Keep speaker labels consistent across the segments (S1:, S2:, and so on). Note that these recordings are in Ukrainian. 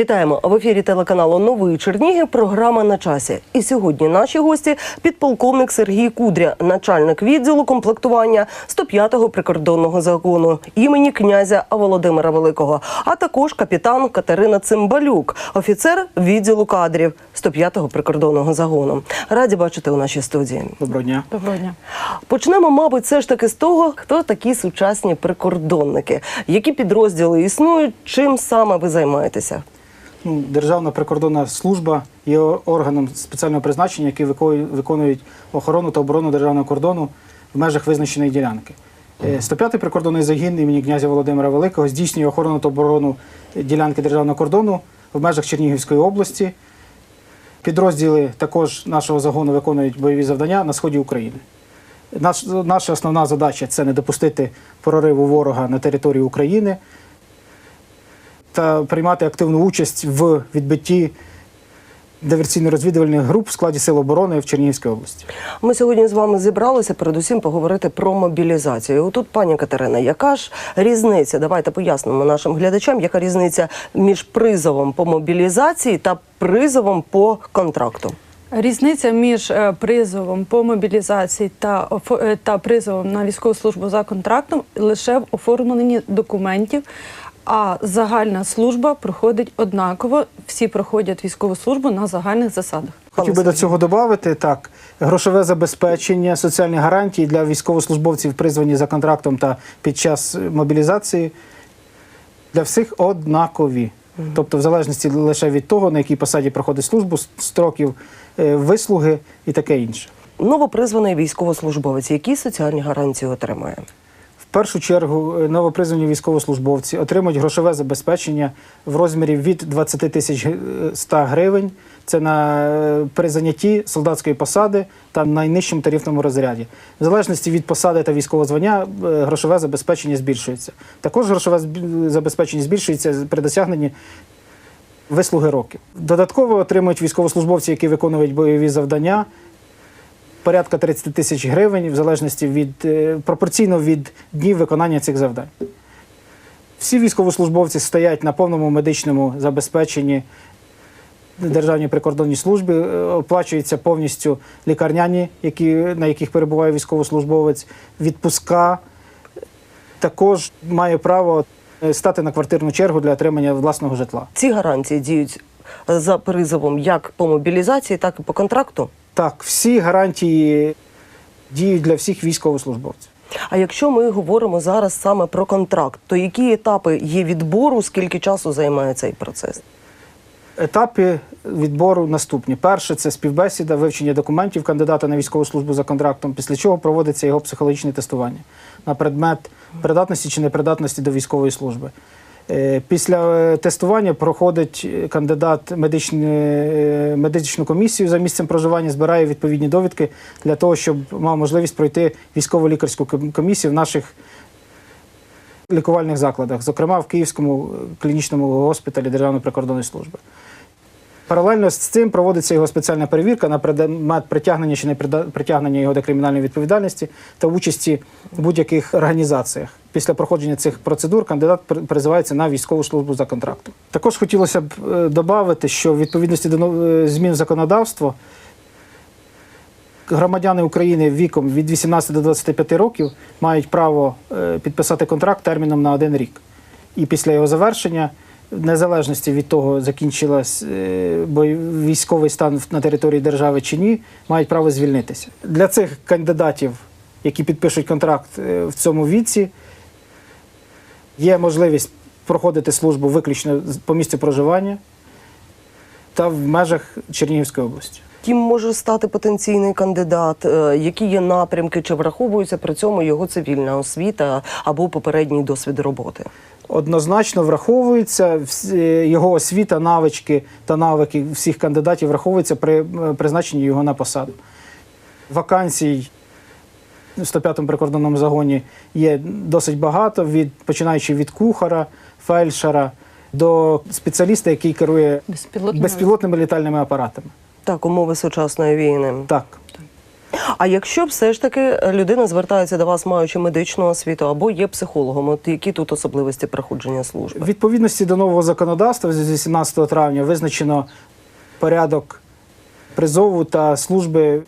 S1: Вітаємо в ефірі телеканалу Новий Чернігів. Програма на часі. І сьогодні наші гості підполковник Сергій Кудря, начальник відділу комплектування 105-го прикордонного загону імені князя Володимира Великого, а також капітан Катерина Цимбалюк, офіцер відділу кадрів 105-го прикордонного загону. Раді бачити у нашій студії.
S2: Доброго дня.
S3: Доброго дня.
S1: Почнемо, мабуть, все ж таки з того, хто такі сучасні прикордонники, які підрозділи існують, чим саме ви займаєтеся.
S2: Ну, Державна прикордонна служба є органом спеціального призначення, який виконує- виконують охорону та оборону державного кордону в межах визначеної ділянки. Е, 105-й прикордонний загін імені князя Володимира Великого здійснює охорону та оборону ділянки державного кордону в межах Чернігівської області. Підрозділи також нашого загону виконують бойові завдання на сході України. Наш, наша основна задача це не допустити прориву ворога на території України та приймати активну участь в відбитті диверсійно-розвідувальних груп в складі Сил оборони в Чернігівській області.
S1: Ми сьогодні з вами зібралися передусім поговорити про мобілізацію. Отут, пані Катерина, яка ж різниця? Давайте пояснимо нашим глядачам, яка різниця між призовом по мобілізації та призовом по контракту.
S3: Різниця між е, призовом по мобілізації та е, та призовом на військову службу за контрактом лише в оформленні документів. А загальна служба проходить однаково. Всі проходять військову службу на загальних засадах.
S2: Хотів би до цього додати так: грошове забезпечення, соціальні гарантії для військовослужбовців, призвані за контрактом та під час мобілізації для всіх однакові. Тобто, в залежності лише від того, на якій посаді проходить службу, строків е, вислуги і таке інше.
S1: Новопризваний військовослужбовець, які соціальні гарантії отримає?
S2: Першу чергу е, новопризвані військовослужбовці отримують грошове забезпечення в розмірі від 20 тисяч е, 100 гривень. Це на е, при занятті солдатської посади та найнижчому тарифному розряді. В залежності від посади та військового звання е, грошове забезпечення збільшується. Також грошове забезпечення збільшується при досягненні вислуги років. Додатково отримують військовослужбовці, які виконують бойові завдання, порядка 30 тисяч гривень, в залежності від е, пропорційно від днів виконання цих завдань. Всі військовослужбовці стоять на повному медичному забезпеченні Державній прикордонній службі, е, оплачуються повністю лікарняні, які, на яких перебуває військовослужбовець, відпуска. Також має право е, стати на квартирну чергу для отримання власного житла.
S1: Ці гарантії діють за призовом як по мобілізації, так і по контракту.
S2: Так, всі гарантії діють для всіх військовослужбовців.
S1: А якщо ми говоримо зараз саме про контракт, то які етапи є відбору, скільки часу займає цей процес?
S2: Етапи відбору наступні. Перше це співбесіда, вивчення документів кандидата на військову службу за контрактом, після чого проводиться його психологічне тестування на предмет придатності чи непридатності до військової служби. Е, Після е, тестування проходить е, кандидат медичну, е, медичну комісію за місцем проживання, збирає відповідні довідки для того, щоб мав можливість пройти військово-лікарську комісію в наших лікувальних закладах, зокрема в Київському клінічному госпіталі Державної прикордонної служби. Паралельно з цим проводиться його спеціальна перевірка на предмет притягнення чи не притягнення його до кримінальної відповідальності та участі в будь-яких організаціях. Після проходження цих процедур кандидат призивається на військову службу за контрактом. Також хотілося б додати, що в відповідності до е, змін в законодавство громадяни України віком від 18 до 25 років мають право е, підписати контракт терміном на один рік. І після його завершення, в незалежності від того, закінчилась е, військовий стан на території держави чи ні, мають право звільнитися. Для цих кандидатів, які підпишуть контракт е, в цьому віці, є можливість проходити службу виключно по місцю проживання та в межах Чернігівської області.
S1: Ким може стати потенційний кандидат? Е, Які є напрямки? Чи враховується при цьому його цивільна освіта або попередній досвід роботи?
S2: Однозначно враховується його освіта, навички та навики всіх кандидатів враховуються при е, призначенні його на посаду. Вакансій в 105-му прикордонному загоні є досить багато, від, починаючи від кухара, фельдшера до спеціаліста, який керує
S3: Безпілотними
S2: безпілотними літальними апаратами.
S1: Так, умови сучасної війни.
S2: Так.
S1: А якщо все ж таки людина звертається до вас, маючи медичну освіту, або є психологом, от які тут особливості проходження служби?
S2: Відповідності до нового законодавства з 18 травня визначено порядок призову та служби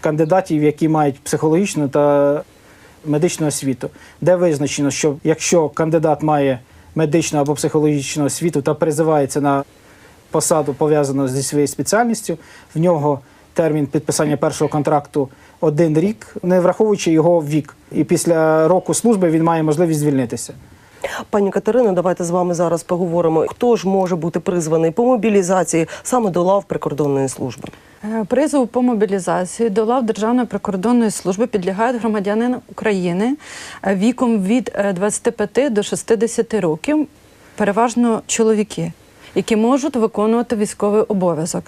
S2: кандидатів, які мають психологічну та медичну освіту, де визначено, що якщо кандидат має медичну або психологічну освіту та призивається на посаду пов'язану зі своєю спеціальністю, в нього термін підписання першого контракту один рік, не враховуючи його вік. І після року служби він має можливість звільнитися.
S1: Пані Катерино, давайте з вами зараз поговоримо. Хто ж може бути призваний по мобілізації саме до лав прикордонної служби?
S3: Е, Призову по мобілізації до лав Державної прикордонної служби підлягають громадянин України е, віком від е, 25 до 60 років, переважно чоловіки. Які можуть виконувати військовий обов'язок,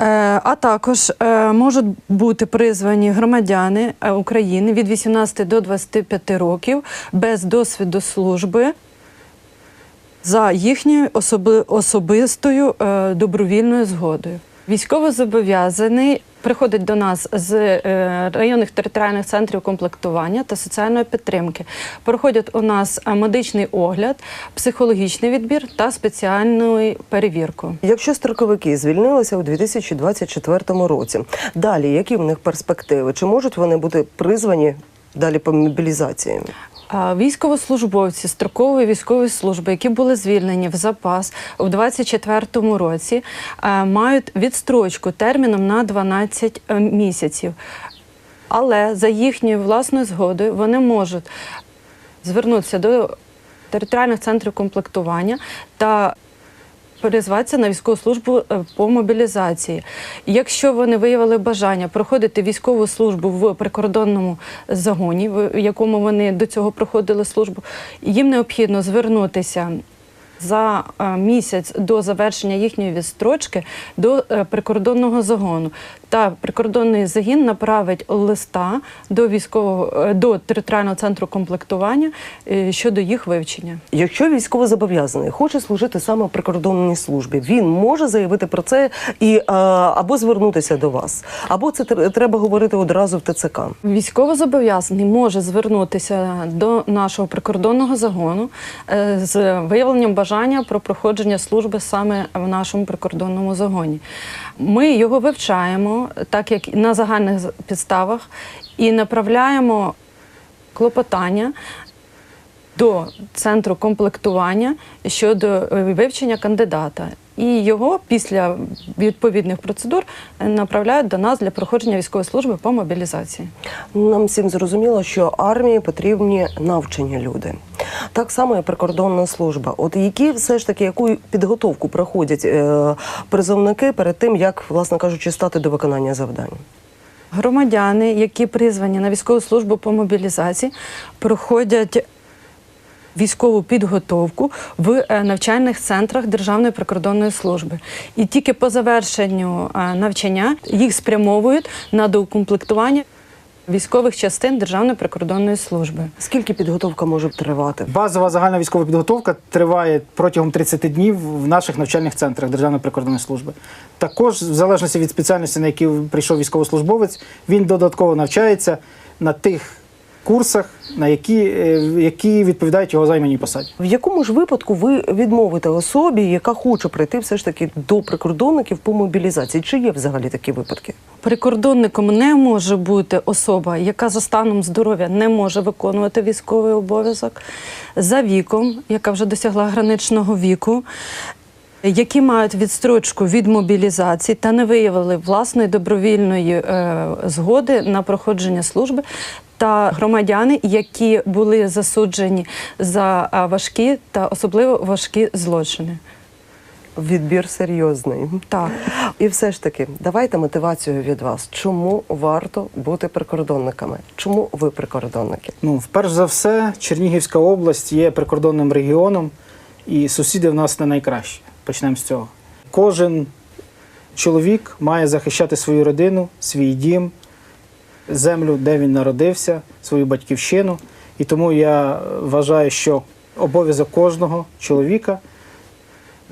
S3: Е, а також е, можуть бути призвані громадяни е, України від 18 до 25 років без досвіду служби за їхньою особи, особистою добровільною згодою. Військовозобов'язаний приходить до нас з е, районних територіальних центрів комплектування та соціальної підтримки. Проходять у нас е, медичний огляд, психологічний відбір та спеціальну перевірку.
S1: Якщо строковики звільнилися у 2024 році, далі які в них перспективи? Чи можуть вони бути призвані далі по мобілізації?
S3: Військовослужбовці строкової військової служби, які були звільнені в запас у 2024 році, е, мають відстрочку терміном на 12 е, місяців. Але за їхньою власною згодою вони можуть звернутися до територіальних центрів комплектування та призватися на військову службу е, по мобілізації. Якщо вони виявили бажання проходити військову службу в прикордонному загоні, в якому вони до цього проходили службу, їм необхідно звернутися. За е, місяць до завершення їхньої відстрочки до е, прикордонного загону. Та прикордонний загін направить листа до військового е, до територіального центру комплектування е, щодо їх вивчення.
S1: Якщо військовозобов'язаний хоче служити саме в прикордонній службі, він може заявити про це і е, або звернутися до вас, або це тр- треба говорити одразу в ТЦК.
S3: Військовозобов'язаний може звернутися до нашого прикордонного загону з виявленням бажання про проходження служби саме в нашому прикордонному загоні. Ми його вивчаємо, так як на загальних підставах, і направляємо клопотання до центру комплектування щодо е, вивчення кандидата. І його після відповідних процедур е, направляють до нас для проходження військової служби по мобілізації.
S1: Нам всім зрозуміло, що армії потрібні навчені люди. Так само і прикордонна служба. От які все ж таки яку підготовку проходять е, призовники перед тим, як, власне кажучи, стати до виконання завдань?
S3: Громадяни, які призвані на військову службу по мобілізації, проходять військову підготовку в е, навчальних центрах Державної прикордонної служби. І тільки по завершенню е, навчання їх спрямовують на доукомплектування військових частин Державної прикордонної служби.
S1: Скільки підготовка може тривати?
S2: Базова загальна військова підготовка триває протягом 30 днів в наших навчальних центрах Державної прикордонної служби. Також, в залежності від спеціальності, на які прийшов військовослужбовець, він додатково навчається на тих курсах, на які, е, які відповідають його займаній посаді.
S1: В якому ж випадку ви відмовите особі, яка хоче прийти все ж таки до прикордонників по мобілізації? Чи є взагалі такі випадки?
S3: Прикордонником не може бути особа, яка за станом здоров'я не може виконувати військовий обов'язок, за віком, яка вже досягла граничного віку, які мають відстрочку від мобілізації та не виявили власної добровільної е, згоди на проходження служби. Та громадяни, які були засуджені за важкі та особливо важкі злочини.
S1: Відбір серйозний.
S3: Так.
S1: І все ж таки, давайте мотивацію від вас. Чому варто бути прикордонниками? Чому ви прикордонники?
S2: Ну, вперше за все, Чернігівська область є прикордонним регіоном, і сусіди в нас не найкращі. Почнемо з цього. Кожен чоловік має захищати свою родину, свій дім, землю, де він народився, свою батьківщину. І тому я вважаю, що обов'язок кожного чоловіка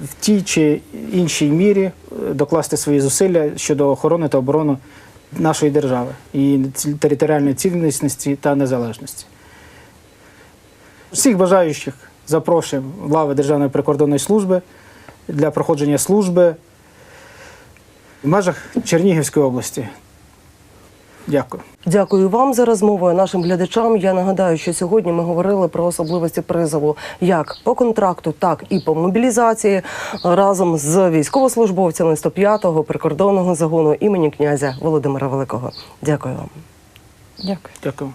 S2: в тій чи іншій мірі е, докласти свої зусилля щодо охорони та оборони нашої держави, її територіальної цілісності та незалежності. Всіх бажаючих запрошуємо лави Державної прикордонної служби для проходження служби в межах Чернігівської області. Дякую.
S1: Дякую вам за розмову. Нашим глядачам я нагадаю, що сьогодні ми говорили про особливості призову як по контракту, так і по мобілізації разом з військовослужбовцями 105-го прикордонного загону імені князя Володимира Великого. Дякую вам.
S3: Дякую.
S2: Дякую.